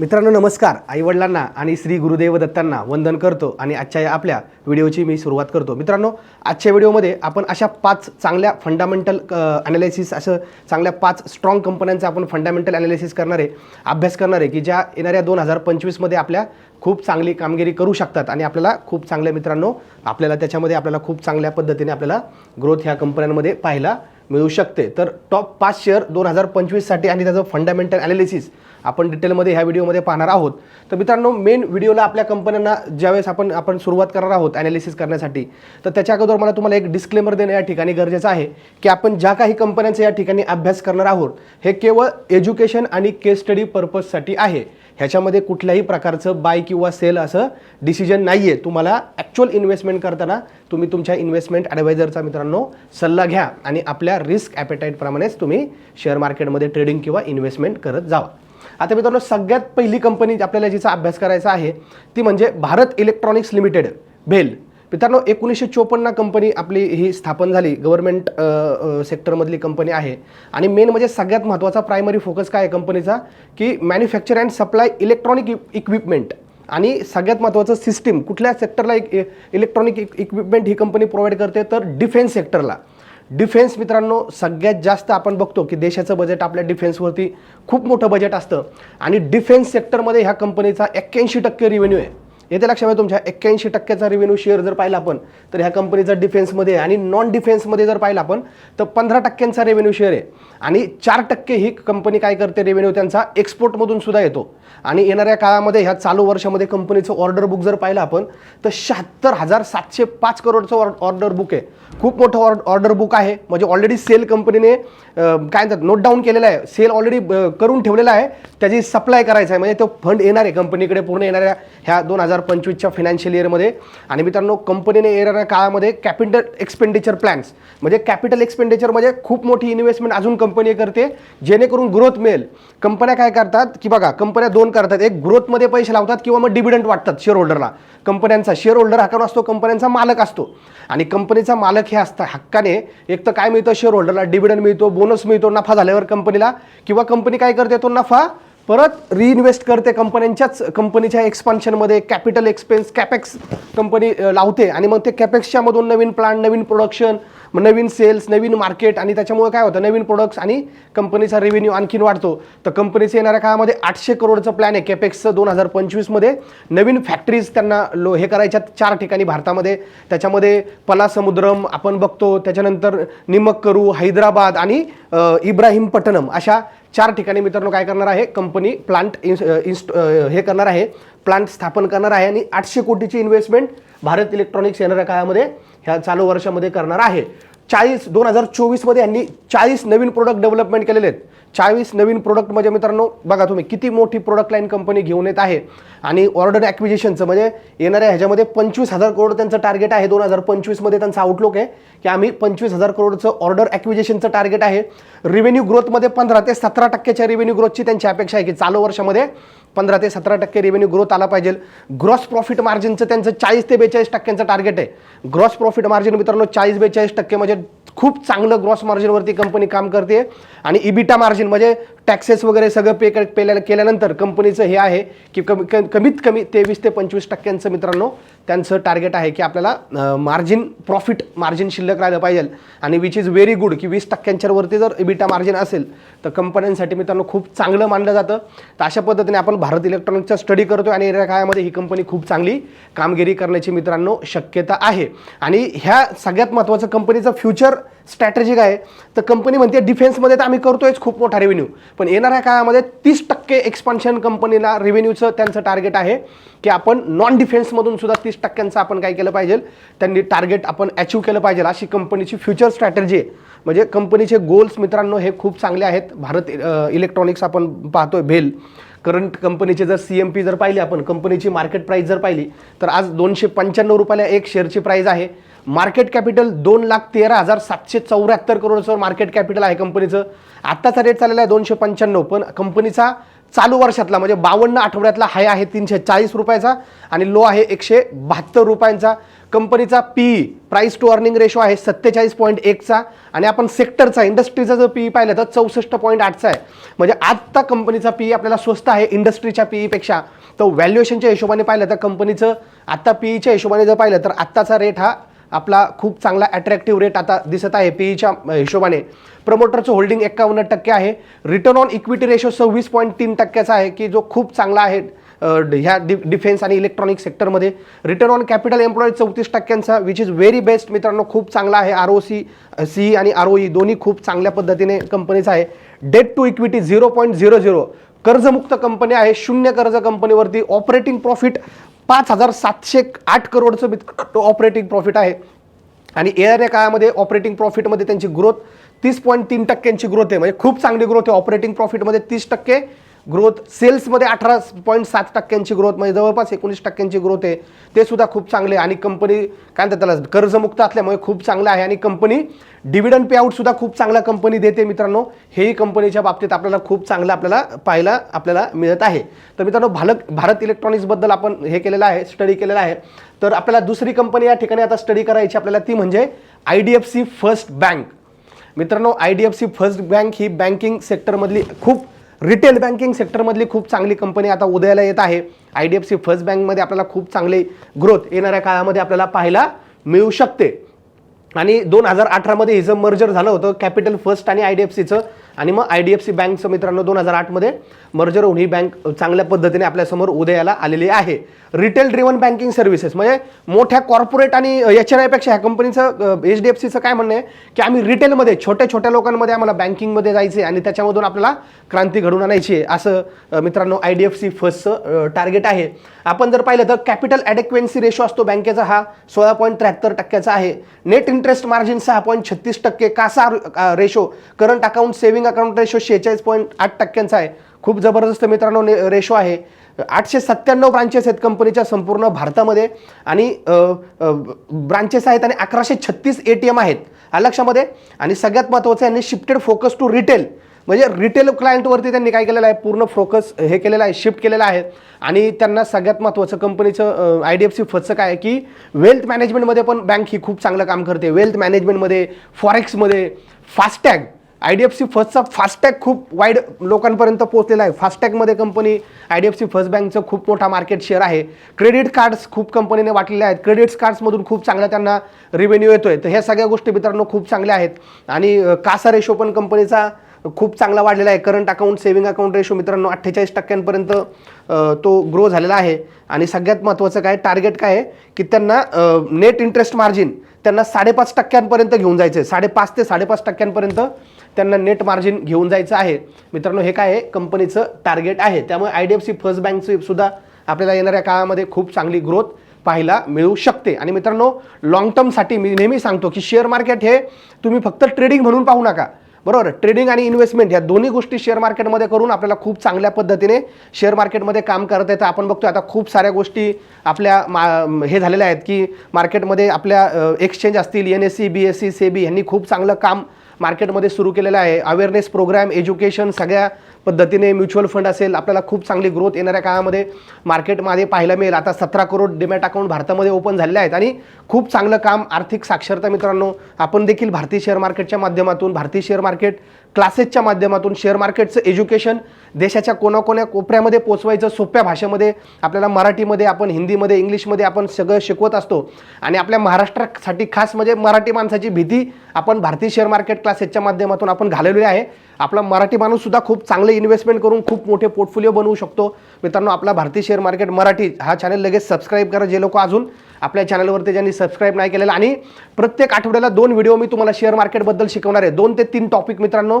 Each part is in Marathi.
मित्रांनो नमस्कार. आईवडिलांना आणि श्री गुरुदेव दत्तांना वंदन करतो आणि आजच्या या आपल्या व्हिडिओची मी सुरुवात करतो. मित्रांनो आजच्या व्हिडिओमध्ये आपण अशा पाच चांगल्या फंडामेंटल ॲनालिसिस असं चांगल्या पाच स्ट्रॉंग कंपन्यांचा आपण फंडामेंटल ॲनालिसिस करणारे अभ्यास करणारे की ज्या येणाऱ्या दोन हजार पंचवीसमध्ये आपल्या खूप चांगली कामगिरी करू शकतात आणि आपल्याला खूप चांगल्या मित्रांनो आपल्याला त्याच्यामध्ये आपल्याला खूप चांगल्या पद्धतीने आपल्याला ग्रोथ ह्या कंपन्यांमध्ये पाहायला मिळू शकते. तर टॉप पाच शेअर दोन हजार पंचवीससाठी आणि त्याचं फंडामेंटल ॲनालिसिस आपण डिटेलमध्ये ह्या व्हिडिओमध्ये पाहणार आहोत. तर मित्रांनो मेन व्हिडिओला आपल्या कंपन्यांना ज्यावेळेस आपण आपण सुरुवात करणार आहोत ॲनालिसिस करण्यासाठी तर त्याच्या अगोदर मला तुम्हाला एक डिस्क्लेमर देणं या ठिकाणी गरजेचं आहे की आपण ज्या काही कंपन्यांचा या ठिकाणी अभ्यास करणार आहोत हे केवळ एज्युकेशन आणि केस स्टडी पर्पजसाठी आहे. ह्याच्यामध्ये कुठल्याही प्रकारचं बाय किंवा सेल असं डिसिजन नाही आहे तुम्हाला ॲक्च्युअल इन्व्हेस्टमेंट करताना तुम्ही तुमच्या इन्व्हेस्टमेंट ॲडवायझरचा मित्रांनो सल्ला घ्या आणि आपल्या रिस्क ॲपेटाईटप्रमाणेच तुम्ही शेअर मार्केटमध्ये ट्रेडिंग किंवा इन्व्हेस्टमेंट करत जावा. आता मित्रांनो सगळ्यात पहिली कंपनी आपल्याला जिचा अभ्यास करायचा आहे ती म्हणजे भारत इलेक्ट्रॉनिक्स लिमिटेड भेल. मित्रांनो एकोणीसशे चोपन्न कंपनी आपली ही स्थापन झाली. गव्हर्नमेंट सेक्टरमधली कंपनी आहे. आणि मेन म्हणजे सगळ्यात महत्त्वाचा प्रायमरी फोकस काय आहे कंपनीचा की manufacture and supply electronic equipment आणि सगळ्यात महत्त्वाचं सिस्टीम कुठल्या सेक्टरला एक e- इलेक्ट्रॉनिक इक्विपमेंट e- ही कंपनी प्रोव्हाइड करते? तर डिफेन्स सेक्टरला डिफेन्स मित्रांनो सगळ्यात जास्त आपण बघतो की देशाचं बजेट आपल्या डिफेन्सवरती खूप मोठं बजेट असतं. आणि डिफेन्स सेक्टरमध्ये ह्या कंपनीचा एक्क्याऐंशी टक्के रिव्हेन्यू आहे. येते लक्षात आहे तुमच्या. एक्क्याऐंशी टक्क्याचा रेव्हेन्यू शेअर जर पाहिला आपण तर ह्या कंपनीचा डिफेन्समध्ये आहे आणि नॉन डिफेन्समध्ये जर पाहिला आपण तर पंधरा टक्क्यांचा रेव्हेन्यू शेअर आहे. आणि चार टक्के ही कंपनी काय करते रेव्हेन्यू त्यांचा एक्सपोर्टमधून सुद्धा येतो. आणि येणाऱ्या काळामध्ये ह्या चालू वर्षामध्ये कंपनीचं ऑर्डर बुक जर पाहिलं आपण तर शहात्तर हजार सातशे पाच करोडचं ऑर्डर बुक आहे. खूप मोठं ऑर्डर बुक आहे. म्हणजे ऑलरेडी सेल कंपनीने काय म्हणतात नोट डाऊन केलेला आहे. सेल ऑलरेडी करून ठेवलेला आहे. त्याची सप्लाय करायचा आहे. म्हणजे तो फंड येणार आहे. कंपनीकडे पूर्ण येणाऱ्या ह्या दोन हजार पंचवीसच्या फायनान्शियल इयरमध्ये आणि मित्रांनो कंपनीने येणाऱ्या काळामध्ये कॅपिटल एक्सपेंडिचर प्लॅन्स म्हणजे कॅपिटल एक्सपेंडिचर म्हणजे खूप मोठी इन्व्हेस्टमेंट अजून कंपनी करते जेणेकरून ग्रोथ मिळेल. कंपन्या काय करतात? की बघा कंपन्या दोन करतात. एक ग्रोथमध्ये पैसे लावतात किंवा मग डिव्हिडंट वाटतात शेअर होल्डरला कंपन्यांचा शेअर होल्डर हा कोण असतो? कंपन्यांचा मालक असतो. आणि कंपनीचा मालक हे असतं हक्काने एक तर काय मिळतं? शेअर होल्डरला डिव्हिडंड मिळतो बोनस मिळतो नफा झाल्यावर कंपनीला किंवा कंपनी काय करते तो नफा परत रिइन्व्हेस्ट करते कंपन्यांच्याच कंपनीच्या एक्सपान्शनमध्ये कॅपिटल एक्सपेन्स कॅपेक्स कंपनी लावते. आणि मग ते कॅपेक्सच्यामधून नवीन प्लांट नवीन प्रोडक्शन मग नवीन सेल्स नवीन मार्केट आणि त्याच्यामुळे काय होतं नवीन प्रोडक्ट्स आणि कंपनीचा रेव्हेन्यू आणखीन वाढतो. तर कंपनीचं येणाऱ्या काळामध्ये आठशे करोडचं प्लॅन आहे. केपेक्सचं दोन हजार पंचवीसमध्ये नवीन फॅक्टरीज त्यांना लो हे करायच्या चार ठिकाणी भारतामध्ये. त्याच्यामध्ये पलासमुद्रम आपण बघतो त्याच्यानंतर निमक्करू हैदराबाद आणि इब्राहिमपट्टणम अशा चार ठिकाणी मित्रांनो काय करणार आहे कंपनी प्लांट इन्स्ट हे करणार आहे प्लांट स्थापन करणार आहे आणि आठशे कोटीची इन्व्हेस्टमेंट भारत इलेक्ट्रॉनिक्स येणाऱ्या काळामध्ये ह्या चालू वर्षामध्ये करणार आहे. चाळीस दोन हजार चोवीसमध्ये यांनी चाळीस नवीन प्रोडक्ट डेव्हलपमेंट केलेले आहेत. चाळीस नवीन प्रोडक्ट म्हणजे मित्रांनो बघा तुम्ही किती मोठी प्रोडक्ट लाईन कंपनी घेऊन येत आहे. आणि ऑर्डर ॲक्विजिशनचं म्हणजे येणाऱ्या ह्याच्यामध्ये पंचवीस हजार करोड त्यांचं टार्गेट आहे. दोन हजार पंचवीसमध्ये त्यांचा आउटलुक आहे की आम्ही पंचवीस हजार करोडचं ऑर्डर ॲक्विजिशनचं टार्गेट आहे. रिव्हेन्यू ग्रोथमध्ये पंधरा ते सतरा टक्क्याच्या रिव्हेन्यू ग्रोथची त्यांची अपेक्षा आहे की चालू वर्षामध्ये पंधरा ते सतरा टक्के रेव्हेन्यू ग्रोथ आला पाहिजे. ग्रॉस प्रॉफिट मार्जिनचं त्यांचं चाळीस ते बेचाळीस टक्क्यांचं टार्गेट आहे. ग्रॉस प्रॉफिट मार्जिन मित्रांनो चाळीस बेचाळीस टक्के म्हणजे खूप चांगलं ग्रॉस मार्जिनवरती कंपनी काम करते. आणि इबिटा मार्जिन म्हणजे टॅक्सेस वगैरे सगळं पे केल्या केल्यानंतर कंपनीचं हे आहे की कमी क- कमीत कमी तेवीस ते पंचवीस टक्क्यांचं मित्रांनो त्यांचं टार्गेट आहे की आपल्याला मार्जिन प्रॉफिट मार्जिन शिल्लक राहिलं पाहिजे. आणि विच इज व्हेरी गुड की वीस टक्क्यांच्या वरती जर इबिटा मार्जिन असेल तर कंपन्यांसाठी मित्रांनो खूप चांगलं मानलं जातं. तर अशा पद्धतीने आपण भारत इलेक्ट्रॉनिक्सचा स्टडी करतो आणि येणाऱ्या काळामध्ये ही कंपनी खूप चांगली कामगिरी करण्याची मित्रांनो शक्यता आहे. आणि ह्या सगळ्यात महत्त्वाचं कंपनीचं फ्युचर स्ट्रॅटेजी काय आहे? तर कंपनी म्हणते डिफेन्समध्ये तर आम्ही करतोयच खूप मोठा रेव्हेन्यू पण येणाऱ्या काळामध्ये तीस टक्के एक्सपान्शन कंपनीला रेव्हेन्यूचं त्यांचं टार्गेट आहे की आपण नॉन डिफेन्समधून सुद्धा तीस टक्क्यांचं आपण काय केलं पाहिजे त्यांनी टार्गेट आपण अचीव केलं पाहिजे. अशी कंपनीची फ्युचर स्ट्रॅटेजी आहे. म्हणजे कंपनीचे गोल्स मित्रांनो हे खूप चांगले आहेत. भारत इलेक्ट्रॉनिक्स आपण पाहतोय भेल. करंट कंपनीचे जर सी एम पी जर पाहिली आपण कंपनीची मार्केट प्राईस जर पाहिली तर आज दोनशे पंच्याण्णव रुपयाला एक शेअरची प्राईस आहे. मार्केट कॅपिटल दोन लाख तेरा हजार सातशे चौऱ्याहत्तर करोडचं मार्केट कॅपिटल आहे कंपनीचं. आत्ताचा रेट चाललेला आहे दोनशे पंच्याण्णव पण कंपनीचा चालू वर्षातला म्हणजे बावन्न आठवड्यातला हाय आहे तीनशे चाळीस रुपयाचा आणि लो आहे एकशे बहात्तर रुपयांचा. कंपनीचा P price to earning ratio आहे सत्तेचाळीस पॉईंट एकचा आणि आपण सेक्टरचा इंडस्ट्रीचा जर पी पाहिलं तर चौसष्ट पॉईंट आठचा आहे. म्हणजे आत्ता कंपनीचा पी आपल्याला स्वस्त आहे इंडस्ट्रीच्या पीईपेक्षा तर व्हॅल्युएशनच्या हिशोबाने पाहिलं तर कंपनीचं आत्ता पीईच्या हिशोबाने जर पाहिलं तर आत्ताचा रेट हा आपला खूप चांगला अट्रॅक्टिव्ह रेट आता दिसत आहे पीईच्या हिशोबाने. प्रमोटरचं होल्डिंग एक्कावन्न टक्के आहे. रिटर्न ऑन इक्विटी रेशो सव्वीस पॉईंट तीन टक्क्याचा आहे की जो खूप चांगला आहे ह्या डि डिफेन्स आणि इलेक्ट्रॉनिक सेक्टरमध्ये रिटर्न ऑन कॅपिटल एम्प्लॉईड चौतीस टक्क्यांचा विच इज व्हेरी बेस्ट मित्रांनो खूप चांगला आहे. आर ओ सी सी आणि आर ओ ई दोन्ही खूप चांगल्या पद्धतीने कंपनीचा आहे. Debt to equity zero point zero zero कर्जमुक्त कंपनी आहे. शून्य कर्ज कंपनीवरती ऑपरेटिंग प्रॉफिट पाच हजार सातशे आठ करोडचं ऑपरेटिंग प्रॉफिट आहे. आणि येणाऱ्या काळामध्ये ऑपरेटिंग प्रॉफिटमध्ये त्यांची ग्रोथ तीस पॉईंट तीन टक्क्यांची ग्रोथ आहे. म्हणजे खूप चांगली ग्रोथ आहे. ऑपरेटिंग प्रॉफिटमध्ये तीस टक्के ग्रोथ सेल्समध्ये अठरा पॉईंट सात टक्क्यांची ग्रोथ म्हणजे जवळपास एकोणीस टक्क्यांची ग्रोथ आहे. ते सुद्धा खूप चांगले आहे. आणि कंपनी काय म्हणतात त्याला कर्जमुक्त असल्यामुळे खूप चांगलं आहे. आणि कंपनी डिव्हिडंड पे सुद्धा खूप चांगला कंपनी देते मित्रांनो. हेही कंपनीच्या बाबतीत आपल्याला खूप चांगलं आपल्याला पाहायला आपल्याला मिळत आहे. तर मित्रांनो भारत भारत इलेक्ट्रॉनिक्सबद्दल आपण हे केलेलं आहे स्टडी केलेला आहे. तर आपल्याला दुसरी कंपनी या ठिकाणी आता स्टडी करायची आपल्याला ती म्हणजे I D F C first bank मित्रांनो I D F C first bank he banking सेक्टरमधली खूप रिटेल बँकिंग सेक्टरमधली खूप चांगली कंपनी आता उदयाला येत आहे. I D F C first बँकमध्ये आपल्याला खूप चांगली ग्रोथ येणाऱ्या काळामध्ये आपल्याला पाहायला मिळू शकते. आणि दोन हजार अठरामध्ये हिचं मर्जर झालं होतं कॅपिटल फर्स्ट आणि आय डी एफ सीचं आणि मग आय डी एफ सी बँकचं मित्रांनो दोन हजार आठमध्ये मर्जर होऊन ही बँक चांगल्या पद्धतीने आपल्यासमोर उदयाला आलेली आहे. रिटेल ड्रिव्हन बँकिंग सर्व्हिसेस म्हणजे मोठ्या कॉर्पोरेट आणि एच एन आयपेक्षा ह्या कंपनीचं एच डी एफ सीचं काय म्हणणं आहे? की आम्ही रिटेलमध्ये छोट्या छोट्या लोकांमध्ये आम्हाला बँकिंगमध्ये जायचे आणि त्याच्यामधून आपल्याला क्रांती घडवून आणायची आहे असं मित्रांनो आय डी एफ सी फर्स्टचं टार्गेट आहे. आपण जर पाहिलं तर कॅपिटल ॲडेक्वेन्सी रेशो असतो बँकेचा हा सोळा पॉईंट त्र्याहत्तर टक्क्याचा आहे. नेट इंटरेस्ट मार्जिन सहा पॉईंट छत्तीस टक्के CASA ratio current account saving account ratio शेहेचाळीस पॉईंट आठ टक्क्यांचा आहे. खूप जबरदस्त मित्रांनो रेशो आहे. आठशे सत्त्याण्णव ब्रांचेस आहेत कंपनीच्या संपूर्ण भारतामध्ये. आणि ब्रांचेस आहेत आणि अकराशे छत्तीस ए टी एम आहेत. अलक्षामध्ये लक्षामध्ये. आणि सगळ्यात महत्त्वाचं यांनी शिफ्टेड फोकस टू रिटेल म्हणजे रिटेल क्लायंटवरती त्यांनी काय केलेलं आहे? पूर्ण फोकस हे केलेलं आहे शिफ्ट केलेलं आहे. आणि त्यांना सगळ्यात महत्त्वाचं कंपनीचं आय डी एफ सी फचं काय आहे की वेल्थ मॅनेजमेंटमध्ये पण बँक ही खूप चांगलं काम करते. वेल्थ मॅनेजमेंटमध्ये फॉरेक्समध्ये FASTag I D F C फर्स्टचा FASTag खूप वाईड लोकांपर्यंत पोहोचलेला आहे. फास्टॅगमध्ये company I D F C first बँकचं खूप मोठा मार्केट शेअर आहे. क्रेडिट कार्ड्स खूप कंपनीने वाटलेले आहेत. क्रेडिट कार्ड्समधून खूप चांगला त्यांना रिव्हेन्यू येतोय. तर ह्या सगळ्या गोष्टी मित्रांनो खूप चांगल्या आहेत. आणि कासा रेशो पण कंपनीचा खूप चांगला वाढलेला आहे. Current account saving account ratio मित्रांनो अठ्ठेचाळीस टक्क्यांपर्यंत तो ग्रो झालेला आहे. आणि सगळ्यात महत्त्वाचं काय? टार्गेट काय आहे? की त्यांना नेट इंटरेस्ट मार्जिन त्यांना साडेपाच टक्क्यांपर्यंत घेऊन जायचं आहे साडेपाच ते साडेपाच टक्क्यांपर्यंत त्यांना नेट मार्जिन घेऊन जायचं आहे. मित्रांनो हे काय आहे? कंपनीचं टार्गेट आहे. त्यामुळे I D F C first बँकची सुद्धा आपल्याला येणाऱ्या काळामध्ये खूप चांगली ग्रोथ पाहायला मिळू शकते. आणि मित्रांनो लॉंग टर्मसाठी मी नेहमी सांगतो की शेअर मार्केट हे तुम्ही फक्त ट्रेडिंग म्हणून पाहू नका. बरोबर? ट्रेडिंग आणि इन्व्हेस्टमेंट ह्या दोन्ही गोष्टी शेअर मार्केटमध्ये करून आपल्याला खूप चांगल्या पद्धतीने शेअर मार्केटमध्ये काम करता येतं. आपण बघतो आता खूप साऱ्या गोष्टी आपल्या मा हे झालेल्या आहेत की मार्केटमध्ये आपल्या एक्सचेंज असतील N S C B S C SEBI यांनी खूप चांगलं काम मार्केटमध्ये सुरू केलेलं आहे. अवेअरनेस प्रोग्राम एज्युकेशन सगळ्या पद्धतीने म्युच्युअल फंड असेल आपल्याला खूप चांगली ग्रोथ येणाऱ्या काळामध्ये मार्केटमध्ये पाहायला मिळेल. आता सतरा करोड डिमॅट अकाउंट भारतामध्ये ओपन झालेले आहेत आणि खूप चांगलं काम आर्थिक साक्षरता मित्रांनो आपण देखील भारतीय शेअर मार्केटच्या माध्यमातून भारतीय शेअर मार्केट क्लासेसच्या माध्यमातून शेअर मार्केटचं एज्युकेशन देशाच्या कोणाकोण्या कोपऱ्यामध्ये पोचवायचं सोप्या भाषेमध्ये आपल्याला मराठीमध्ये आपण हिंदीमध्ये इंग्लिशमध्ये आपण सगळं शिकवत असतो. आणि आपल्या महाराष्ट्रासाठी खास म्हणजे मराठी माणसाची भीती आपण भारतीय शेअर मार्केट क्लासेसच्या माध्यमातून आपण घालवली आहे. आपला मराठी माणूससुद्धा खूप चांगले इन्व्हेस्टमेंट करून खूप मोठे पोर्टफोलिओ बनवू शकतो. मित्रांनो आपला भारतीय शेअर मार्केट मराठी हा चॅनल लगेच सबस्क्राईब करा जे लोक अजून आपल्या चॅनलवरती ज्यांनी सबस्क्राईब नाही केलेलं. आणि प्रत्येक आठवड्याला दोन व्हिडिओ मी तुम्हाला शेअर मार्केटबद्दल शिकवणार आहे. दोन ते तीन टॉपिक मित्रांनो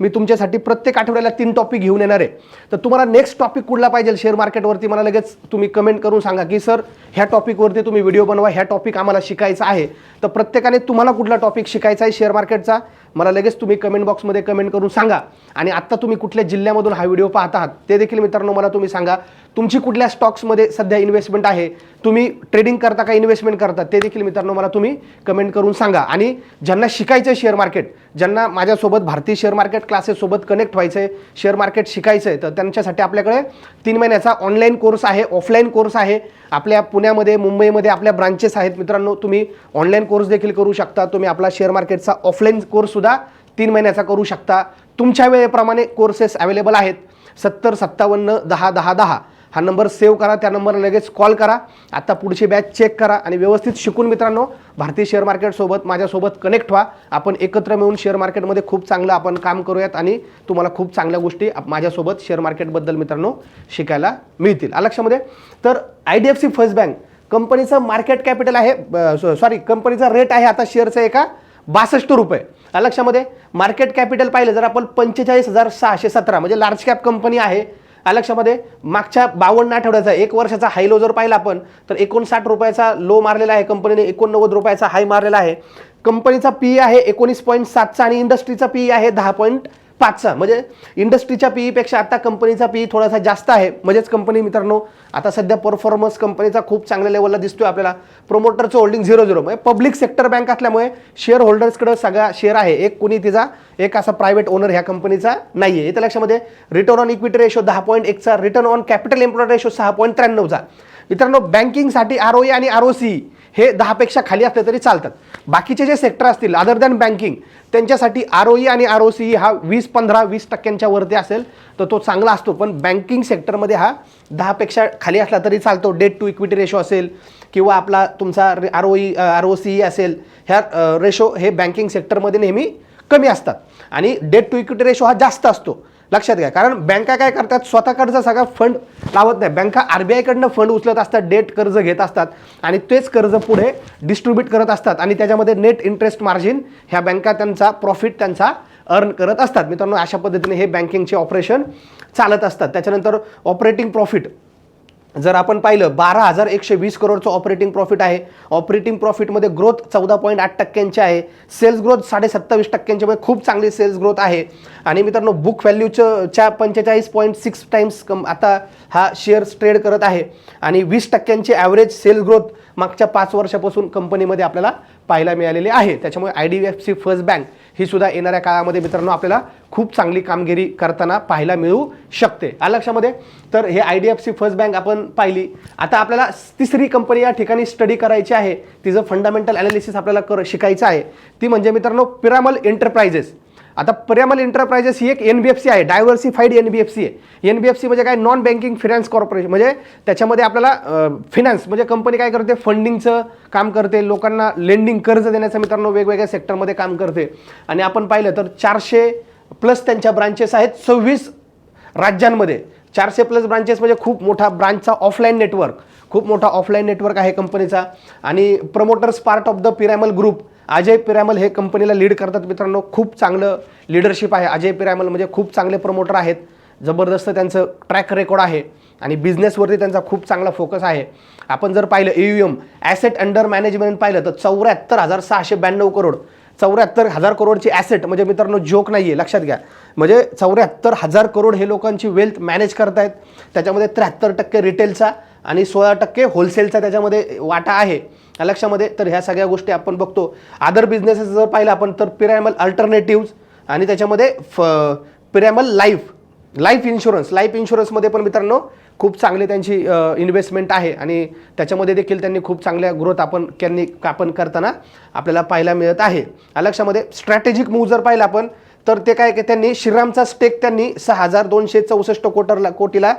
मी तुमच्यासाठी प्रत्येक आठवड्याला तीन टॉपिक घेऊन येणार आहे. तर तुम्हाला नेक्स्ट टॉपिक कुठला पाहिजे शेअर मार्केटवरती मला लगेच तुम्ही कमेंट करून सांगा की सर ह्या टॉपिकवरती तुम्ही व्हिडिओ बनवा ह्या टॉपिक आम्हाला शिकायचा आहे. तर प्रत्येकाने तुम्हाला कुठला टॉपिक शिकायचा आहे शेअर मार्केटचा मला लगेच तुम्ही कमेंट बॉक्समध्ये कमेंट करून सांगा. आणि आत्ता तुम्ही कुठल्या जिल्ह्यामधून हा व्हिडिओ पाहत आहात ते देखील मित्रांनो मला तुम्ही सांगा. तुमची कुठल्या स्टॉक्समध्ये सध्या इन्व्हेस्टमेंट आहे तुम्ही ट्रेडिंग करता का इन्व्हेस्टमेंट करता ते देखील मित्रांनो मला तुम्ही कमेंट करून सांगा. आणि ज्यांना शिकायचं आहे शेअर मार्केट ज्यांना माझ्यासोबत भारतीय शेअर मार्केट क्लासेससोबत कनेक्ट व्हायचं आहे शेअर मार्केट शिकायचं आहे तर त्यांच्यासाठी आपल्याकडे तीन महिन्याचा ऑनलाईन कोर्स आहे ऑफलाईन कोर्स आहे. आपल्या पुण्यामध्ये मुंबईमध्ये आपल्या ब्रांचेस आहेत. मित्रांनो तुम्ही ऑनलाईन कोर्स देखील करू शकता. तुम्ही आपला शेअर मार्केटचा ऑफलाईन कोर्ससुद्धा तीन महिन्याचा करू शकता. तुमच्या वेळेप्रमाणे कोर्सेस अवेलेबल आहेत. सत्तर सत्तावन्न दहा दहा दहा. हा नंबर सेव्ह करा त्या नंबरला लगेच कॉल करा. आता पुढची बॅच चेक करा आणि व्यवस्थित शिकून मित्रांनो भारतीय शेअर मार्केटसोबत माझ्यासोबत कनेक्ट व्हा. आपण एकत्र मिळून शेअर मार्केटमध्ये खूप चांगलं आपण काम करूयात आणि तुम्हाला खूप चांगल्या गोष्टी माझ्यासोबत शेअर मार्केटबद्दल मित्रांनो शिकायला मिळतील. अलक्षामध्ये लक्षामध्ये तर I D F C first bank कंपनीचं मार्केट कॅपिटल आहे सॉरी कंपनीचा रेट आहे आता शेअरचा एका बासष्ट रुपये. लक्षामध्ये मार्केट कॅपिटल पाहिलं जर आपण पंचेचाळीस हजार सहाशे सतरा म्हणजे लार्ज कॅप कंपनी आहे लक्षामध्ये मागच्या बावन्न आठवड्याचा एक वर्षाचा हाय लो जर पाहिला आपण तर एकोणसाठ रुपयाचा लो मारलेला आहे कंपनीने एकोणनव्वद रुपयाचा हाय मारलेला आहे. कंपनीचा पी आहे एकोणीस पॉईंट सातचा आणि इंडस्ट्रीचा पी आहे दहा पॉईंट पाचचा म्हणजे इंडस्ट्रीच्या पीईपेक्षा आता कंपनीचा पी थोडासा जास्त आहे. म्हणजेच कंपनी मित्रांनो आता सध्या परफॉर्मन्स कंपनीचा खूप चांगल्या लेवलला दिसतोय आपल्याला. प्रोमोटरचं होल्डिंग झिरो झिरो म्हणजे पब्लिक सेक्टर बँक असल्यामुळे शेअर होल्डर्सकडे सगळा शेअर आहे. एक कुणी तिचा एक असा प्रायव्हेट ओनर ह्या कंपनीचा नाही आहे इथं लक्षामध्ये रिटर्न ऑन इक्विटी रेशो दहा point एकचा return on capital employ ratio सहा पॉईंट त्र्याण्णवचा. मित्रांनो बँकिंगसाठी आर ओ आणि आर ओ सी हे दहापेक्षा खाली असले तरी चालतात. बाकीचे जे सेक्टर असतील अदर दॅन बँकिंग त्यांच्यासाठी आर ओ आणि आर ओ सी हा वीस पंधरा वीस टक्क्यांच्या वरती असेल तर तो चांगला असतो. पण बँकिंग सेक्टरमध्ये हा दहापेक्षा खाली असला तरी चालतो. डेट टू इक्विटी रेशो असेल किंवा आपला तुमचा R O E R O C असेल ह्या रेशो हे बँकिंग सेक्टरमध्ये नेहमी कमी असतात. आणि डेट टू इक्विटी रेशो हा जास्त असतो. लक्षात घ्या. कारण बँका काय करतात? स्वतःकडचा सगळा फंड लावत नाही. बँका आर बी आयकडनं फंड उचलत असतात डेट कर्ज घेत असतात आणि तेच कर्ज पुढे डिस्ट्रीब्यूट करत असतात आणि त्याच्यामध्ये नेट इंटरेस्ट मार्जिन ह्या बँका त्यांचा प्रॉफिट त्यांचा अर्न करत असतात. मित्रांनो अशा पद्धतीने हे बँकिंगचे ऑपरेशन चालत असतात. त्याच्यानंतर ऑपरेटिंग प्रॉफिट जर आपण पाहिलं बारा हजार एकशे वीस करोडचं ऑपरेटिंग प्रॉफिट आहे. ऑपरेटिंग प्रॉफिटमध्ये ग्रोथ चौदा पॉईंट आठ टक्क्यांची आहे. सेल्स ग्रोथ साडे सत्तावीस टक्क्यांच्यामुळे म्हणजे खूप चांगली सेल्स ग्रोथ आहे. आणि मित्रांनो बुक व्हॅल्यूचं च्या पंचेचाळीस पॉईंट सिक्स टाईम्स कम आता हा शेअर्स ट्रेड करत आहे. आणि वीस टक्क्यांची ॲव्हरेज सेल्स ग्रोथ मागच्या पाच वर्षापासून कंपनीमध्ये आपल्याला पाहायला मिळालेली आहे. त्याच्यामुळे I D F C first bank ही सुद्धा येणाऱ्या काळामध्ये मित्रांनो आपल्याला खूप चांगली कामगिरी करताना पाहायला मिळू शकते. आ लक्षामध्ये? तर हे I D F C first bank आपण पाहिली. आता आपल्याला तिसरी कंपनी या ठिकाणी स्टडी करायची आहे. तिचं फंडामेंटल अनालिसिस आपल्याला कर शिकायचं आहे. ती म्हणजे मित्रांनो पिरामल एंटरप्राइजेस आता प्रेमल एंटरप्राइजेस ही एक एन बी एफ सी आहे diversified N B F C आहे. एन बी एफ सी म्हणजे काय? नॉन बँकिंग फिनान्स कॉर्पोरेशन म्हणजे त्याच्यामध्ये आपल्याला फिनान्स म्हणजे कंपनी काय करते? फंडिंगचं काम करते. लोकांना लेंडिंग कर्ज देण्याचं मित्रांनो वेगवेगळ्या सेक्टरमध्ये काम करते. आणि आपण पाहिलं तर चारशे प्लस त्यांच्या ब्रांचेस आहेत सव्वीस राज्यांमध्ये. चारशे प्लस ब्रांचेस म्हणजे खूप मोठा ब्रांचचा ऑफलाईन नेटवर्क खूप मोठा ऑफलाईन नेटवर्क आहे कंपनीचा आणि promoters part of the Piramal group Ajay Piramal हे कंपनीला लीड करतात मित्रांनो. खूप चांगलं लिडरशिप आहे. अजय पिरॅमल म्हणजे खूप चांगले प्रमोटर आहेत. जबरदस्त त्यांचं ट्रॅक रेकॉर्ड आहे. आणि बिझनेसवरती त्यांचा खूप चांगला फोकस आहे. आपण जर पाहिलं A U M asset under management पाहिलं तर चौऱ्याहत्तर हजार सहाशे ब्याण्णव करोड. चौऱ्याहत्तर हजार करोडची ॲसेट म्हणजे मित्रांनो जोक नाही आहे लक्षात घ्या. म्हणजे चौऱ्याहत्तर हजार करोड हे लोकांची वेल्थ मॅनेज करतायत. त्याच्यामध्ये त्र्याहत्तर टक्के रिटेलचा आणि सोळा टक्के होलसेलचा त्याच्यामध्ये वाटा आहे. लक्षामध्ये तर ह्या सगळ्या गोष्टी आपण बघतो. अदर बिझनेसेस जर पाहिलं आपण तर पिरॅमल अल्टरनेटिव्ज आणि त्याच्यामध्ये फ Piramal life life insurance life इन्शुरन्समध्ये पण मित्रांनो खूप चांगली त्यांची इन्व्हेस्टमेंट आहे. आणि त्याच्यामध्ये देखील त्यांनी खूप चांगल्या ग्रोथ आपण त्यांनी आपण करताना आपल्याला पाहायला मिळत आहे. अलक्षामध्ये लक्षामध्ये स्ट्रॅटेजिक मूव्ह जर पाहिलं आपण तर ते काय की त्यांनी श्रीरामचा स्टेक त्यांनी सहा हजार दोनशे चौसष्ट कोटरला कोटीला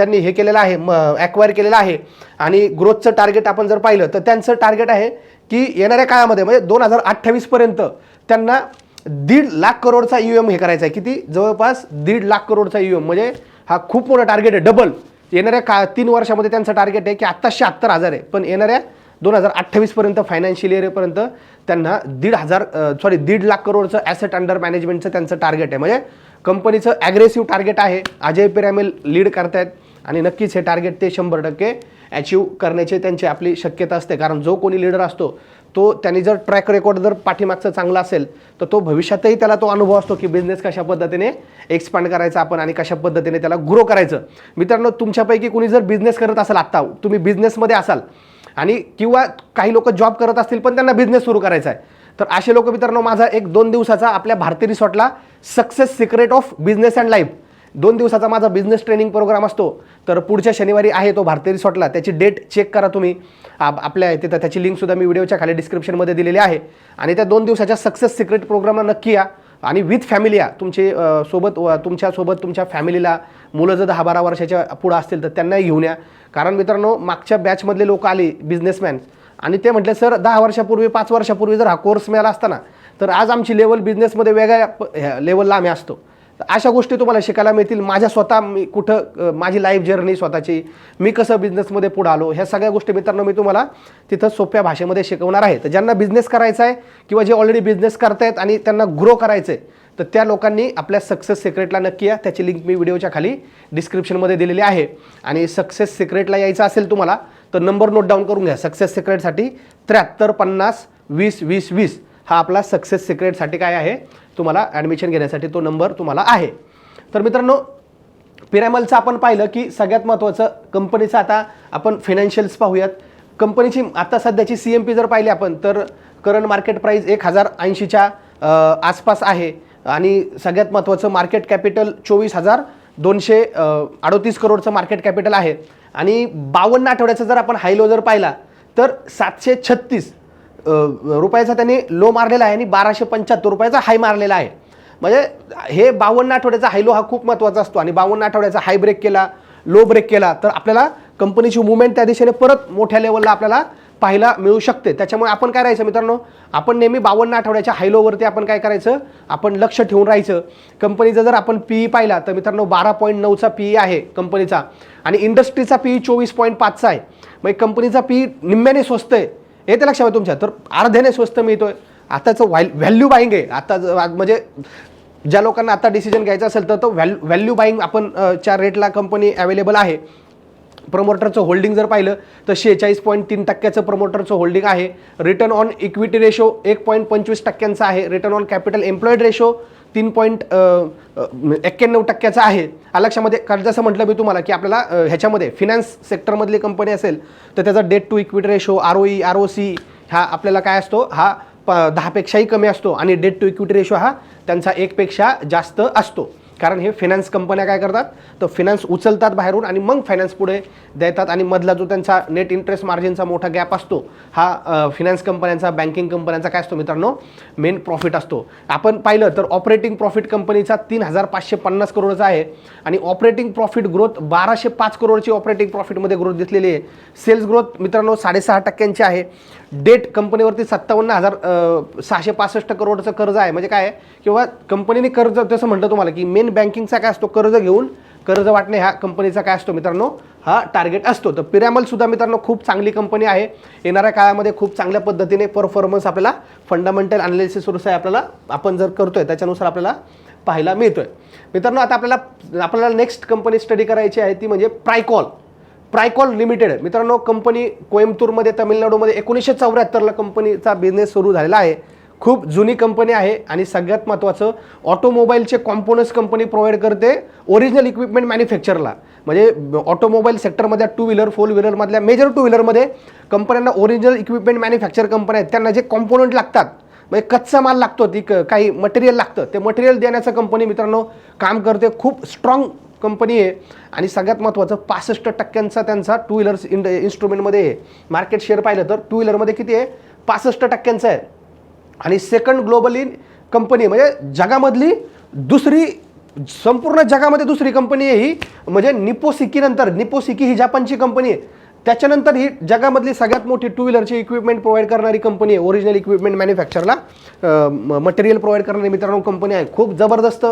त्यांनी हे केलेलं आहे ॲक्वायर केलेलं आहे. आणि ग्रोथचं टार्गेट आपण जर पाहिलं तर त्यांचं टार्गेट आहे की येणाऱ्या काळामध्ये म्हणजे दोन हजार अठ्ठावीसपर्यंत त्यांना दीड लाख करोडचा यू एम हे करायचा आहे. किती? जवळपास दीड लाख करोडचा यू एम म्हणजे हा खूप मोठा टार्गेट आहे. डबल येणाऱ्या का तीन वर्षामध्ये त्यांचं टार्गेट आहे की आत्ता शहात्तर हजार आहे. पण येणाऱ्या दोन हजार अठ्ठावीसपर्यंत फायनान्शियल इयरपर्यंत त्यांना दीड हजार सॉरी दीड लाख करोडचं ॲसेट अंडर मॅनेजमेंटचं त्यांचं टार्गेट आहे. म्हणजे कंपनीचं ॲग्रेसिव्ह टार्गेट आहे. अजय पिरामिल लीड करतायत. आणि नक्कीच हे टार्गेट ते शंभर टक्के अचीव करण्याची त्यांची आपली शक्यता असते. कारण जो कोणी लीडर असतो तो त्यांनी जर ट्रॅक रेकॉर्ड जर पाठीमागचं चांगला असेल तर तो भविष्यातही त्याला तो अनुभव असतो की बिझनेस कशा पद्धतीने एक्सपांड करायचा आपण आणि कशा पद्धतीने त्याला ग्रो करायचं. मित्रांनो तुमच्यापैकी कोणी जर बिझनेस करत असाल आत्ता तुम्ही बिझनेसमध्ये असाल आणि किंवा काही लोक जॉब करत असतील पण त्यांना बिझनेस सुरू करायचा आहे तर असे लोक मित्रांनो माझा एक दोन दिवसाचा आपल्या Bharati रिसॉर्टला success secret of business and life दोन दिवसाचा माझा बिझनेस ट्रेनिंग प्रोग्राम असतो. तर पुढच्या शनिवारी आहे तो भारतीय रिसॉर्टला त्याची डेट चेक करा तुम्ही. आप- आपल्या तिथं त्याची लिंकसुद्धा मी व्हिडिओच्या खाली डिस्क्रिप्शनमध्ये दिलेली आहे. आणि त्या दोन दिवसाच्या सक्सेस सिक्रेट प्रोग्रामला नक्की या. आणि विथ फॅमिली या. तुमचे सोबत व तुमच्यासोबत तुमच्या फॅमिलीला मुलं जर दहा बारा वर्षाच्या पुढं असतील तर त्यांनाही घेऊन या. कारण मित्रांनो मागच्या बॅचमधले लोक आले बिझनेसमॅन आणि ते म्हटले सर दहा वर्षापूर्वी पाच वर्षापूर्वी जर हा कोर्स मिळाला असताना तर आज आमची लेवल बिझनेसमध्ये वेगळ्या ह्या लेवलला आम्ही असतो. तर अशा गोष्टी तुम्हाला शिकायला मिळतील. माझ्या स्वतः मी कुठं माझी लाईफ जर्नी स्वतःची मी कसं बिझनेसमध्ये पुढं आलो ह्या सगळ्या गोष्टी मित्रांनो मी तुम्हाला तिथं सोप्या भाषेमध्ये शिकवणार आहे. तर ज्यांना बिझनेस करायचा आहे किंवा जे ऑलरेडी बिझनेस करतायत आणि त्यांना ग्रो करायचं आहे तर त्या लोकांनी आपल्या सक्सेस सिक्रेटला नक्की या. त्याची लिंक मी व्हिडिओच्या खाली डिस्क्रिप्शनमध्ये दिलेली आहे. आणि सक्सेस सिक्रेटला यायचं असेल तुम्हाला तर नंबर नोट डाऊन करून घ्या. सक्सेस सिक्रेटसाठी त्र्याहत्तर पन्नास वीस वीस वीस हा आपला सक्सेस सिक्रेटसाठी काय आहे? तुम्हाला ॲडमिशन घेण्यासाठी तो नंबर तुम्हाला आहे. तर मित्रांनो पिरॅमलचं आपण पाहिलं की सगळ्यात महत्त्वाचं कंपनीचं आता आपण फिनान्शियल्स पाहूयात. कंपनीची आता सध्याची सी एम पी जर पाहिली आपण तर करंट मार्केट प्राईस एक हजार ऐंशीच्या आसपास आहे. आणि सगळ्यात महत्त्वाचं मार्केट कॅपिटल चोवीस हजार दोनशे अडोतीस करोडचं मार्केट कॅपिटल आहे. आणि बावन्न आठवड्याचा जर आपण हायलो जर पाहिला तर सातशे छत्तीस रुपयाचा त्यांनी लो मारलेला आहे आणि बाराशे पंच्याहत्तर रुपयाचा हाय मारलेला आहे. म्हणजे हे बावन्न आठवड्याचा हाय लो हा खूप महत्त्वाचा असतो. आणि बावन्न आठवड्याचा हाय ब्रेक केला लो ब्रेक केला तर आपल्याला कंपनीची मुवमेंट त्या दिशेने परत मोठ्या लेवलला आपल्याला पाहायला मिळू शकते. त्याच्यामुळे आपण काय राहायचं मित्रांनो? आपण नेहमी बावन्न आठवड्याच्या हायलोवरती आपण काय करायचं? आपण लक्ष ठेवून राहायचं. कंपनीचा जर आपण पीई पाहिला तर मित्रांनो बारा पॉईंट नऊचा पीई आहे कंपनीचा आणि इंडस्ट्रीचा पीई चोवीस पॉईंट पाचचा आहे. मग कंपनीचा पीई निम्म्याने स्वस्त आहे. हे ते लक्षात तुमच्या. तर अर्ध्याने स्वस्त मिळतोय. आताचं व्हॅल व्हॅल्यू बाईंग आहे. आता म्हणजे ज्या लोकांना आता डिसिजन घ्यायचा असेल तर तो व्हॅल्यू व्हॅल्यू बाईंग आपण च्या रेटला कंपनी अवेलेबल आहे. प्रमोटरचं होल्डिंग जर पाहिलं तर शेहेचाळीस पॉईंट तीन टक्क्याचं प्रमोटरचं होल्डिंग आहे. रिटर्न ऑन इक्विटी रेशो एक पॉईंट पंचवीस टक्क्यांचा आहे. Return on capital employed ratio तीन पॉईंट एक्क्याण्णव टक्क्याचा आहे. अलक्षामध्ये लक्षामध्ये कारण जसं म्हटलं मी तुम्हाला की आपल्याला ह्याच्यामध्ये फिनान्स सेक्टरमधली कंपनी असेल तर त्याचा debt to equity ratio R O E R O C हा आपल्याला काय असतो? हा प दहापेक्षाही कमी असतो. आणि डेट टू इक्विटी रेशो हा त्यांचा एकपेक्षा जास्त असतो. कारण हे फिनान्स कंपन्या काय करतात? तर फिनान्स उचलतात बाहेरून आणि मग फायनान्स पुढे देतात आणि मधला जो त्यांचा नेट इंटरेस्ट मार्जिनचा मोठा गॅप असतो हा फिनान्स कंपन्यांचा बँकिंग कंपन्यांचा काय असतो मित्रांनो? मेन प्रॉफिट असतो. आपण पाहिलं तर ऑपरेटिंग प्रॉफिट कंपनीचा तीन हजार पाचशे पन्नास करोडचा आहे आणि ऑपरेटिंग प्रॉफिट ग्रोथ बाराशे पाच करोडची ऑपरेटिंग प्रॉफिटमध्ये ग्रोथ दिसलेली आहे. सेल्स ग्रोथ मित्रांनो साडेसहा टक्क्यांची आहे. डेट कंपनीवरती सत्तावन्न हजार सहाशे पासष्ट करोडचं कर्ज आहे. म्हणजे काय आहे? किंवा कंपनीने कर्ज तसं म्हटलं तुम्हाला की मेन बँकिंगचा काय असतो? कर्ज घेऊन कर्ज वाटणे हा कंपनीचा काय असतो मित्रांनो? हा टार्गेट असतो. तर पिरॅमलसुद्धा मित्रांनो खूप चांगली कंपनी आहे. येणाऱ्या काळामध्ये खूप चांगल्या पद्धतीने परफॉर्मन्स आपल्याला फंडामेंटल अनालिसिस आपल्याला आपण जर करतोय त्याच्यानुसार आपल्याला पाहायला मिळतोय. मित्रांनो आता आपल्याला आपल्याला नेक्स्ट कंपनी स्टडी करायची आहे ती म्हणजे प्रायकॉल प्रायकॉल लिमिटेड मित्रांनो कंपनी कोइंबतूरमध्ये तामिळनाडूमध्ये एकोणीसशे चौऱ्याहत्तरला कंपनीचा बिझनेस सुरू झालेला आहे. खूप जुनी कंपनी आहे आणि सगळ्यात महत्त्वाचं ऑटोमोबाईलचे कॉम्पोनस कंपनी प्रोव्हाइड करते ओरिजिनल इक्विपमेंट मॅन्युफॅक्चरला म्हणजे ऑटोमोबाईल सेक्टरमध्ये टू व्हीलर फोर व्हीलरमधल्या मेजर टू व्हीलरमध्ये कंपन्यांना ओरिजिनल इक्विपमेंट मॅन्युफॅक्चर कंपन्या आहेत. त्यांना जे कॉम्पोनंट लागतात म्हणजे कच्चा माल लागतो ती क- काही मटेरियल लागतं ते मटेरियल देण्याचं कंपनी मित्रांनो काम करते. खूप स्ट्रॉंग कंपनी आहे. आणि सगळ्यात महत्त्वाचं पासष्ट टक्क्यांचा त्यांचा टू व्हीलर्स इंड इन्स्ट्रुमेंटमध्ये आहे. मार्केट शेअर पाहिलं तर टू व्हीलरमध्ये किती आहे? पासष्ट टक्क्यांचं आहे. आणि सेकंड ग्लोबली कंपनी म्हणजे जगामधली दुसरी संपूर्ण जगामध्ये दुसरी कंपनी आहे ही. म्हणजे निपोसिकीनंतर निपोसिकी ही जपानची कंपनी आहे. त्याच्यानंतर ही जगामधली सगळ्यात मोठी टू व्हीलरची इक्विपमेंट प्रोव्हाइड करणारी कंपनी आहे. ओरिजिनल इक्विपमेंट मॅन्युफॅक्चरला मटेरियल प्रोव्हाइड करणारी मित्रांनो कंपनी आहे. खूप जबरदस्त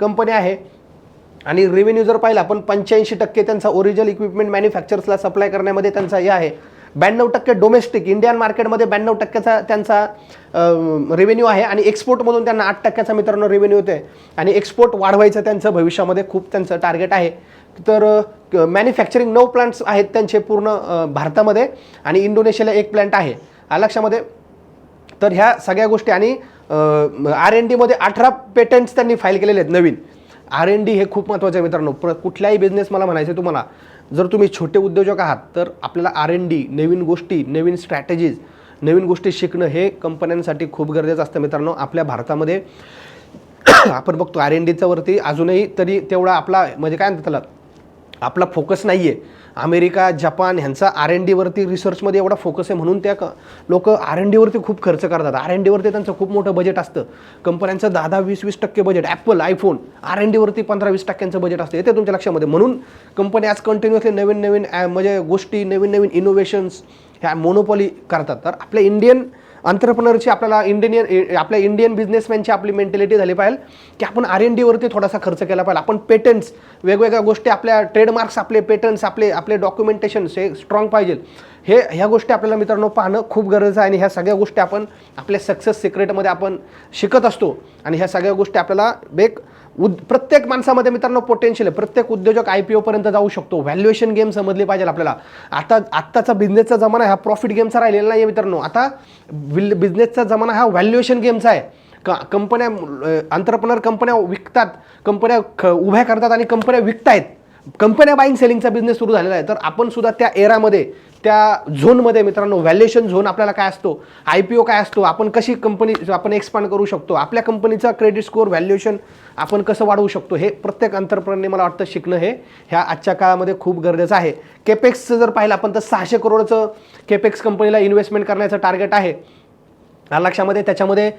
कंपनी आहे. आणि रेव्हेन्यू जर पाहिला पण पंच्याऐंशी टक्के त्यांचा ओरिजिनल इक्विपमेंट मॅन्युफॅक्चर्सला सप्लाय करण्यामध्ये त्यांचा हे आहे. ब्याण्णव टक्के डोमेस्टिक इंडियन मार्केटमध्ये ब्याण्णव टक्क्याचा त्यांचा रेव्हेन्यू आहे आणि एक्सपोर्टमधून त्यांना आठ टक्क्याचा मित्रांनो रेव्हेन्यू होते आणि एक्सपोर्ट वाढवायचं त्यांचं भविष्यामध्ये खूप त्यांचं टार्गेट आहे. तर मॅन्युफॅक्चरिंग नऊ प्लांट्स आहेत त्यांचे पूर्ण भारतामध्ये आणि इंडोनेशियाला एक प्लांट आहे. लक्षामध्ये? तर ह्या सगळ्या गोष्टी आणि आर एन डीमध्ये अठरा पेटंट्स त्यांनी फाईल केलेले आहेत नवीन. आर एन डी हे खूप महत्त्वाचं आहे मित्रांनो. प्र कुठल्याही बिझनेस मला म्हणायचं आहे तुम्हाला जर तुम्ही छोटे उद्योजक आहात तर आपल्याला आर एन डी नवीन गोष्टी नवीन स्ट्रॅटेजीज नवीन गोष्टी शिकणं हे कंपन्यांसाठी खूप गरजेचं असतं मित्रांनो. आपल्या भारतामध्ये आपण बघतो आर एन डीच्या वरती अजूनही तरी तेवढा आपला म्हणजे काय म्हणतात त्याला आपला फोकस नाही आहे अमेरिका जपान ह्यांचा आर एन डीवरती रिसर्चमध्ये एवढा फोकस आहे म्हणून त्या लोक आर एन डीवरती खूप खर्च करतात. आर एन डीवरती त्यांचं खूप मोठं बजेट असतं. कंपन्यांचं दहा दहा वीस वीस टक्के budget Apple iPhone R N डीवरती पंधरा वीस टक्क्यांचं बजेट असतं. येते तुमच्या लक्षामध्ये. म्हणून कंपनी आज कंटिन्युअसली नवीन नवीन म्हणजे गोष्टी नवीन नवीन इनोव्हेशन्स ह्या मोनोपॉली करतात. तर आपल्या इंडियन अंतरप्रनरची आपल्याला इंडियन आपल्या इंडियन बिझनेसमॅनची आपली मेंटॅलिटी झाली पाहिजे. की आपण आर एन डीवरती थोडासा खर्च केला पाहिजे. आपण पेटंट्स वेगवेगळ्या गोष्टी आपल्या ट्रेडमार्क्स आपले पेटंट्स आपले आपले डॉक्युमेंटेशन्स हे स्ट्रॉंग पाहिजे. हे ह्या गोष्टी आपल्याला मित्रांनो पाहणं खूप गरजेचं आहे. आणि ह्या सगळ्या गोष्टी आपण आपल्या सक्सेस सिक्रेटमध्ये आपण शिकत असतो. आणि ह्या सगळ्या गोष्टी आपल्याला बेक उद प्रत्येक माणसामध्ये मित्रांनो पोटेन्शियल आहे. प्रत्येक उद्योजक आय पी ओपर्यंत जाऊ शकतो. व्हॅल्युएशन गेम समजली पाहिजे आपल्याला. आता आत्ताचा बिझनेसचा जमाना हा प्रॉफिट गेमचा राहिलेला नाही आहे मित्रांनो. आता बिझनेसचा जमाना हा व्हॅल्युएशन गेमचा आहे. क कंपन्या अंतरप्रनर कंपन्या विकतात. कंपन्या ख उभ्या करतात आणि कंपन्या विकतायत. कंपन्या बाईंग सेलिंगचा बिझनेस सुरू झालेला आहे. तर आपण सुद्धा त्या एरामध्ये त्या झोनमध्ये मित्रांनो व्हॅल्युएशन झोन आपल्याला काय असतो? आय पी ओ काय असतो? आपण कशी कंपनी आपण एक्सपांड करू शकतो? आपल्या कंपनीचा क्रेडिट स्कोअर व्हॅल्युएशन आपण कसं वाढवू शकतो? हे प्रत्येक अंतरप्रने मला वाटतं शिकणं हे ह्या आजच्या काळामध्ये खूप गरजेचं आहे. केपेक्सचं जर पाहिलं आपण तर सहाशे करोडचं केपेक्स कंपनीला इन्व्हेस्टमेंट करण्याचं टार्गेट आहे. लक्षामध्ये त्याच्यामध्ये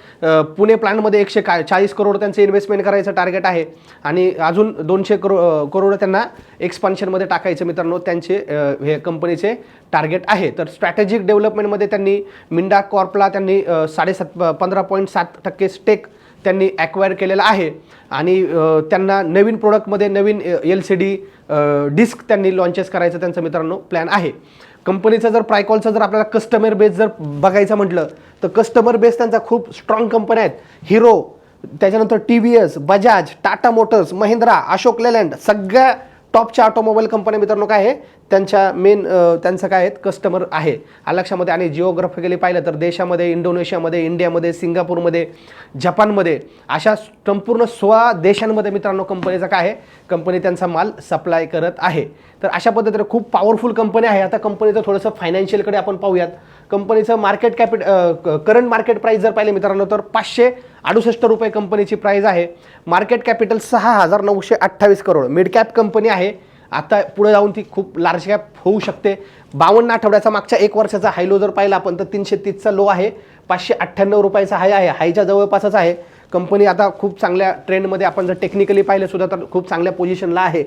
पुणे प्लॅनमध्ये एकशे का चाळीस करोड त्यांचं इन्व्हेस्टमेंट करायचं टार्गेट आहे. आणि अजून दोनशे करो करोड त्यांना एक्सपान्शनमध्ये टाकायचं मित्रांनो त्यांचे हे कंपनीचे टार्गेट आहे. तर स्ट्रॅटेजिक डेव्हलपमेंटमध्ये त्यांनी मिंडा कॉर्पला त्यांनी साडेसात पंधरा पॉईंट सात टक्के स्टेक त्यांनी ॲक्वायर केलेला आहे. आणि त्यांना नवीन प्रोडक्टमध्ये नवीन एल सी डी डिस्क त्यांनी लॉन्चेस करायचं त्यांचं मित्रांनो प्लॅन आहे. कंपनीचा जर प्रायकॉलचा जर आपल्याला कस्टमर बेस जर बघायचं म्हटलं तर कस्टमर बेस त्यांचा खूप स्ट्रॉंग कंपन्या आहेत. हिरो त्याच्यानंतर T V S Bajaj Tata motors Mahindra Ashok Leyland सगळ्या टॉपच्या ऑटोमोबाईल कंपन्या मित्रांनो काय आहे? त्यांच्या मेन त्यांचं काय आहेत? कस्टमर आहे. आ लक्षामध्ये आणि जिओग्राफिकली पाहिलं तर देशामध्ये इंडोनेशियामध्ये इंडियामध्ये सिंगापूरमध्ये जपानमध्ये अशा संपूर्ण सोळा देशांमध्ये मित्रांनो कंपनीचा काय आहे? कंपनी त्यांचा माल सप्लाय करत आहे. तर अशा पद्धतीने खूप पॉवरफुल कंपनी आहे. आता कंपनीचं थोडंसं फायनान्शियलकडे आपण पाहूयात. कंपनीचं market capital current market price जर पाहिले मित्रांनो तर पाचशे अडुसष्ट रुपये कंपनीची प्राईस आहे. मार्केट कॅपिटल सहा हजार नऊशे अठ्ठावीस करोड. मिड कॅप कंपनी आहे. आता पुढे जाऊन ती खूप लार्ज कॅप होऊ शकते. बावन्न आठवड्याचा मागच्या एक वर्षाचा हायलो जर पाहिला आपण तर तीनशे तीसचा लो आहे. पाचशे अठ्ठ्याण्णव रुपयाचा हाय आहे. हायच्या जवळपासच आहे. कंपनी आता खूप चांगल्या ट्रेंडमध्ये आपण जर टेक्निकली पाहिलं सुद्धा तर खूप चांगल्या पोझिशनला आहे.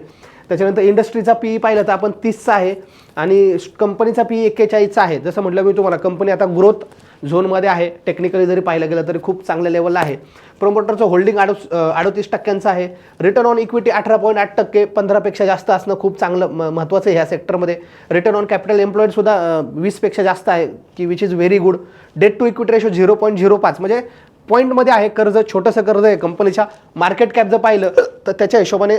त्याच्यानंतर इंडस्ट्रीचा पी पाहिलं तर आपण तीसचा आहे. आणि कंपनीचा पी एक्केचाळीसचा आहे. जसं म्हटलं मी तुम्हाला कंपनी आता ग्रोथ झोनमध्ये आहे. टेक्निकली जरी पाहिलं गेलं तरी खूप चांगल्या लेवलला आहे. प्रोमोटरचं होल्डिंग अडो अडोतीस टक्क्यांचं आहे. रिटर्न ऑन इक्विटी अठरा पॉईंट आठ टक्के पंधरापेक्षा जास्त असणं खूप चांगलं म- महत्त्वाचं आहे ह्या सेक्टरमध्ये रिटर्न ऑन कॅपिटल एम्प्लॉईडसुद्धा वीसपेक्षा जास्त आहे की which is very good debt to equity ratio zero point zero पाच म्हणजे पॉईंटमध्ये आहे कर्ज छोटंसं कर्ज आहे कंपनीच्या मार्केट कॅप जर पाहिलं तर त्याच्या हिशोबाने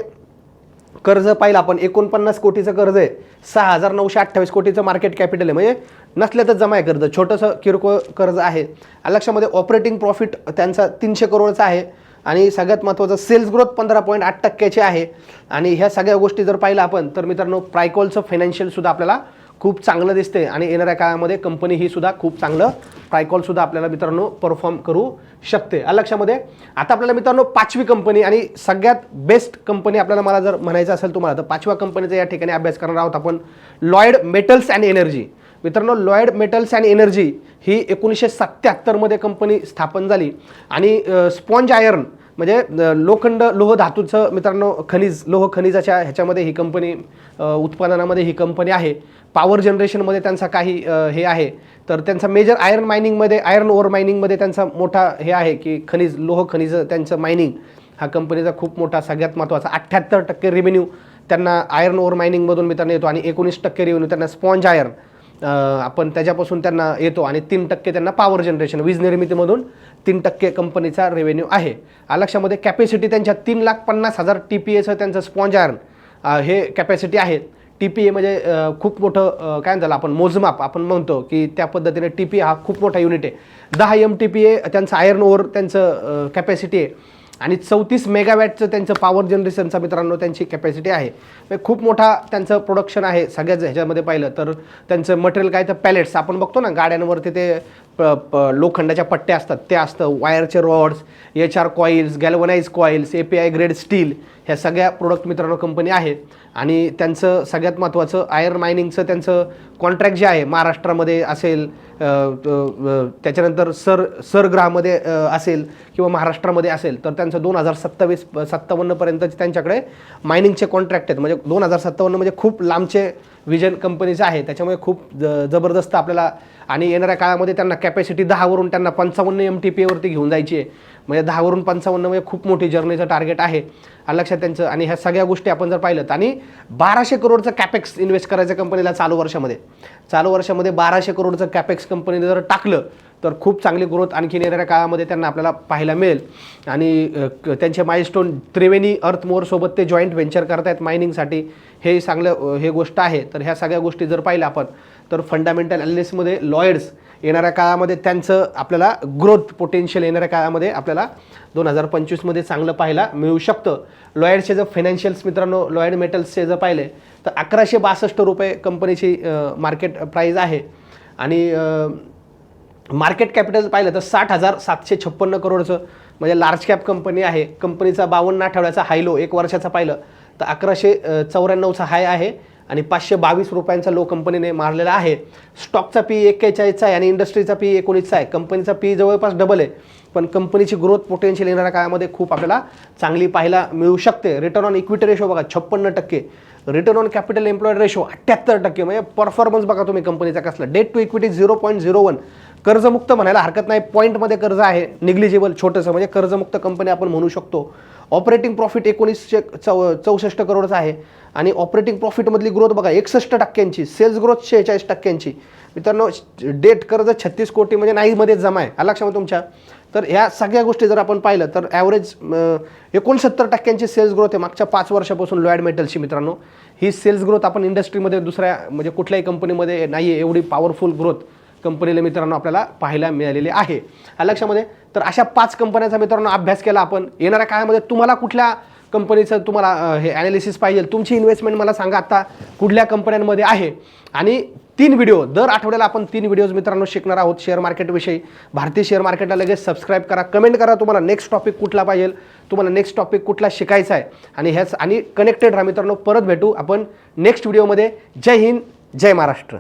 कर्ज पाहिलं आपण एकोणपन्नास कोटीचं कर्ज आहे. सहा हजार नऊशे अठ्ठावीस कोटीचं मार्केट कॅपिटल आहे. म्हणजे नसल्यातच जमा आहे कर्ज. छोटंसं किरकोळ कर्ज आहे. लक्षामध्ये ऑपरेटिंग प्रॉफिट त्यांचा तीनशे करोडचा आहे. आणि सगळ्यात महत्त्वाचं सेल्स ग्रोथ पंधरा पॉईंट आठ टक्क्याची आहे. आणि ह्या सगळ्या गोष्टी जर पाहिलं आपण तर मित्रांनो प्रायकॉलचं फायनान्शियलसुद्धा आपल्याला खूप चांगलं दिसते आणि येणाऱ्या काळामध्ये कंपनी ही सुद्धा खूप चांगलं ट्रायकॉलसुद्धा आपल्याला मित्रांनो परफॉर्म करू शकते. या लक्षामध्ये आता आपल्याला मित्रांनो पाचवी कंपनी आणि सगळ्यात बेस्ट कंपनी आपल्याला मला जर म्हणायचं असेल तुम्हाला तर पाचव्या कंपनीचा या ठिकाणी अभ्यास करणार आहोत आपण. लॉयड मेटल्स अँड एनर्जी मित्रांनो लॉयड मेटल्स अँड एनर्जी ही एकोणीसशे सत्त्याहत्तरमध्ये कंपनी स्थापन झाली. आणि स्पॉन्ज आयर्न म्हणजे लोखंड लोह धातूचं मित्रांनो खनिज लोह खनिजाच्या ह्याच्यामध्ये ही कंपनी उत्पादनामध्ये ही कंपनी आहे. पॉवर जनरेशनमध्ये त्यांचा काही हे आहे. तर त्यांचा मेजर आयर्न मायनिंगमध्ये आयर्न ओर मायनिंगमध्ये त्यांचा मोठा हे आहे की खनिज लोह खनिज त्यांचं मायनिंग हा कंपनीचा खूप मोठा सगळ्यात महत्त्वाचा अठ्ठ्याहत्तर टक्के रेव्हेन्यू त्यांना आयर्न ओर मायनिंगमधून मित्रांनो येतो आणि एकोणीस टक्के रेव्हेन्यू त्यांना स्पॉन्ज आयर्न आपण त्याच्यापासून त्यांना येतो आणि तीन टक्के त्यांना पॉवर जनरेशन वीज निर्मितीमधून तीन टक्के कंपनीचा रेव्हेन्यू आहे. अलक्षामध्ये लक्षामध्ये कॅपॅसिटी त्यांच्या तीन लाख पन्नास हजार टी पी एचं त्यांचं स्पॉन्ज आयर्न हे कॅपॅसिटी आहे. टी पी ए म्हणजे खूप मोठं काय झालं आपण मोजमाप. आपण म्हणतो की त्या पद्धतीने टी पी हा खूप मोठा युनिट आहे. दहा एम टी पी ए त्यांचं आयर्न ओवर त्यांचं कॅपॅसिटी आहे. आणि चौतीस मेगावॅटचं त्यांचं पॉवर जनरेशनचा मित्रांनो त्यांची कॅपॅसिटी आहे. म्हणजे खूप मोठा त्यांचं प्रोडक्शन आहे सगळ्याच ह्याच्यामध्ये पाहिलं तर. त्यांचं मटेरियल काय तर पॅलेट्स आपण बघतो ना गाड्यांवरती ते प प लोखंडाच्या पट्ट्या असतात. ते असतं वायरचे rods H R coils galvanise coils A P I grade steel ह्या सगळ्या प्रोडक्ट मित्रांनो कंपनी आहे. आणि त्यांचं सगळ्यात महत्त्वाचं आयर्न मायनिंगचं त्यांचं कॉन्ट्रॅक्ट जे आहे महाराष्ट्रामध्ये असेल त्याच्यानंतर सर सरग्रहामध्ये असेल किंवा महाराष्ट्रामध्ये असेल तर त्यांचं दोन हजार सत्तावीस सत्तावन्नपर्यंतचे त्यांच्याकडे मायनिंगचे कॉन्ट्रॅक्ट आहेत. म्हणजे दोन हजार सत्तावन्न म्हणजे खूप लांबचे विजन कंपनीचं आहे त्याच्यामुळे खूप ज जबरदस्त आपल्याला आणि येणाऱ्या काळामध्ये त्यांना कॅपॅसिटी दहावरून त्यांना पंचावन्न एम टी पीवरती घेऊन जायची आहे. म्हणजे दहावरून पंचावन्न म्हणजे खूप मोठी जर्नीचं टार्गेट आहे. लक्षात त्यांचं आणि ह्या सगळ्या गोष्टी आपण जर पाहिलं आणि बाराशे करोडचं कॅपेक्स इन्व्हेस्ट करायचं कंपनीला चालू वर्षामध्ये. चालू वर्षामध्ये बाराशे करोडचं कॅपेक्स कंपनीने जर टाकलं तर खूप चांगली ग्रोथ आणखीन येणाऱ्या काळामध्ये त्यांना आपल्याला पाहायला मिळेल. आणि क- त्यांचे माइलस्टोन त्रिवेणी अर्थमोअरसोबत ते जॉईंट व्हेंचर करतायत मायनिंगसाठी हे चांगलं हे गोष्ट आहे. तर ह्या सगळ्या गोष्टी जर पाहिल्या आपण तर फंडामेंटल ॲनालिसिसमध्ये लॉयड्स येणाऱ्या काळामध्ये त्यांचं आपल्याला ग्रोथ पोटेन्शियल येणाऱ्या काळामध्ये आपल्याला दोन हजार पंचवीसमध्ये चांगलं पाहायला मिळू शकतं. लॉयडचे जर फायनान्शियल्स मित्रांनो लॉयड मेटल्सचे जर पाहिले तर अकराशे बासष्ट रुपये कंपनीची मार्केट प्राईज आहे. आणि मार्केट कॅपिटल पाहिलं तर साठ हजार सातशे छप्पन्न करोडचं म्हणजे लार्ज कॅप कंपनी आहे. कंपनीचा बावन्न आठवड्याचा हायलो एक वर्षाचा पाहिलं तर अकराशे चौऱ्याण्णवचा हाय आहे. आणि पाचशे बावीस रुपयांचा लो कंपनीने मारलेला आहे. स्टॉकचा पी एक्केचाळीसचा आहे आणि इंडस्ट्रीचा पी एकोणीसचा आहे. कंपनीचा पी जवळपास डबल आहे. पण कंपनीची ग्रोथ पोटेन्शियल येणाऱ्या काळामध्ये खूप आपल्याला चांगली पाहायला मिळू शकते. रिटर्न ऑन इक्विटी रेशो बघा छप्पन्न टक्के. Return on capital employed ratio अठ्ठ्याहत्तर टक्के. म्हणजे परफॉर्मन्स बघा तुम्ही कंपनीचा कसला. Debt to equity zero point zero one कर्जमुक्त म्हणायला हरकत नाही. पॉईंटमध्ये कर्ज आहे. निग्लिजिबल छोटंसं. म्हणजे कर्जमुक्त कंपनी आपण म्हणू शकतो. ऑपरेटिंग प्रॉफिट एकोणीसशे चौ चौसष्ट करोडचा आहे. आणि ऑपरेटिंग प्रॉफिटमधली ग्रोथ बघा एकसष्ट टक्क्यांची सेल्स ग्रोथ शेहेचाळीस टक्क्यांची. मित्रांनो डेट कर्ज छत्तीस कोटी म्हणजे नाहीमध्ये जमा आहे. आला लक्षामध्ये तुमच्या? तर ह्या सगळ्या गोष्टी जर आपण पाहिलं तर ॲव्हरेज एकोणसत्तर टक्क्यांची सेल्स ग्रोथ आहे मागच्या पाच वर्षापासून लॉयड मेटलची मित्रांनो. ही सेल्स ग्रोथ आपण इंडस्ट्रीमध्ये दुसऱ्या म्हणजे कुठल्याही कंपनीमध्ये नाही आहे एवढी पॉवरफुल ग्रोथ कंपनीला मित्रांनो आपल्याला पाहायला मिळालेली आहे. लक्षामध्ये तर अशा पाच कंपन्यांचा मित्रांनो अभ्यास केला आपण. येणाऱ्या काळामध्ये तुम्हाला कुठल्या कंपनीचं तुम्हाला हे ॲनालिसिस पाहिजे तुमची इन्व्हेस्टमेंट मला सांगा आता कुठल्या कंपन्यांमध्ये आहे. आणि तीन व्हिडिओ दर आठवड्याला आपण तीन व्हिडिओज मित्रांनो शिकणार आहोत शेअर मार्केटविषयी भारतीय शेअर मार्केटला लगेच सबस्क्राईब करा कमेंट करा तुम्हाला नेक्स्ट टॉपिक कुठला पाहिजे तुम्हाला नेक्स्ट टॉपिक कुठला शिकायचा आहे. आणि ह्याच आणि कनेक्टेड राहा मित्रांनो परत भेटू आपण नेक्स्ट व्हिडिओमध्ये जय हिंद जय महाराष्ट्र.